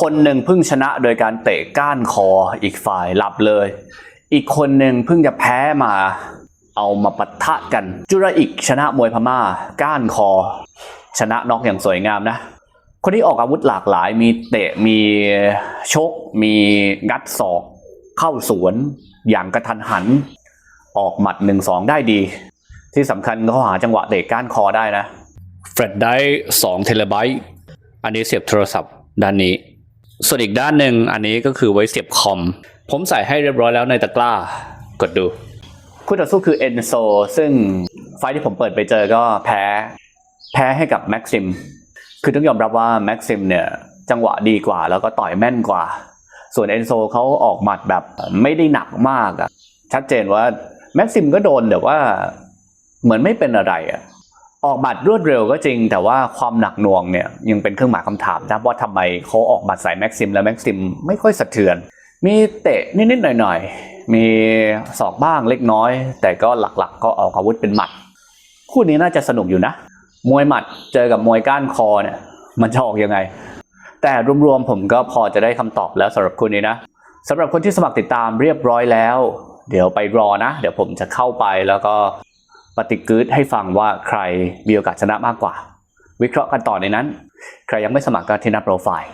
คนหนึ่งเพิ่งชนะโดยการเตะก้านคออีกฝ่ายหลับเลย อีกคนหนึ่งเพิ่งจะแพ้มาเอามาปะทะกัน จุระอิกชนะมวยพม่า ก้านคอ ชนะน็อกอย่างสวยงามนะ คนที่ออกอาวุธหลากหลาย มีเตะมีชก มีงัดศอก เข้าสวนอย่างกระทันหัน ออกหมัดหนึ่งสองได้ดี ที่สำคัญเขาหาจังหวะเตะก้านคอได้นะแฟลชได้2เทเลไบต์อันนี้เสียบโทรศัพท์ด้านนี้ ส่วนอีกด้านหนึ่งอันนี้ก็คือไว้เสียบคอม ผมใส่ให้เรียบร้อยแล้วในตะกร้า กดดู คู่ต่อสู้คือเอนโซซึ่งไฟที่ผมเปิดไปเจอก็แพ้ แพ้ให้กับแม็กซิม คือต้องยอมรับว่าแม็กซิมเนี่ย จังหวะดีกว่าแล้วก็ต่อยแม่นกว่า ส่วนเอนโซเขาออกหมัดแบบไม่ได้หนักมากอะชัดเจนว่าแม็กซิมก็โดนแต่ว่าเหมือนไม่เป็นอะไรอะ ออกหมัดรวดเร็วก็จริง แต่ว่าความหนักหน่วงเนี่ยยังเป็นเครื่องหมายคำถามนะว่าทำไมเขาออกหมัดใส่แม็กซิมแล้วแม็กซิมไม่ค่อยสะเทือน มีเตะนิดๆหน่อยๆ มีศอกบ้างเล็กน้อย แต่ก็หลักๆ ก็ออกอาวุธเป็นหมัด คู่นี้น่าจะสนุกอยู่นะ มวยหมัดเจอกับมวยก้านคอเนี่ยมันจะออกยังไง แต่รวมๆผมก็พอจะได้คำตอบแล้วสำหรับคู่นี้นะสำหรับคนที่สมัครติดตามเรียบร้อยแล้ว เดี๋ยวไปรอนะ เดี๋ยวผมจะเข้าไปแล้วก็ ปฏิกิริให้ฟังว่าใครมีโอกาสชนะมากกว่า วิเคราะห์กันต่อในนั้น ใครยังไม่สมัครก็ที่หน้าโปรไฟล์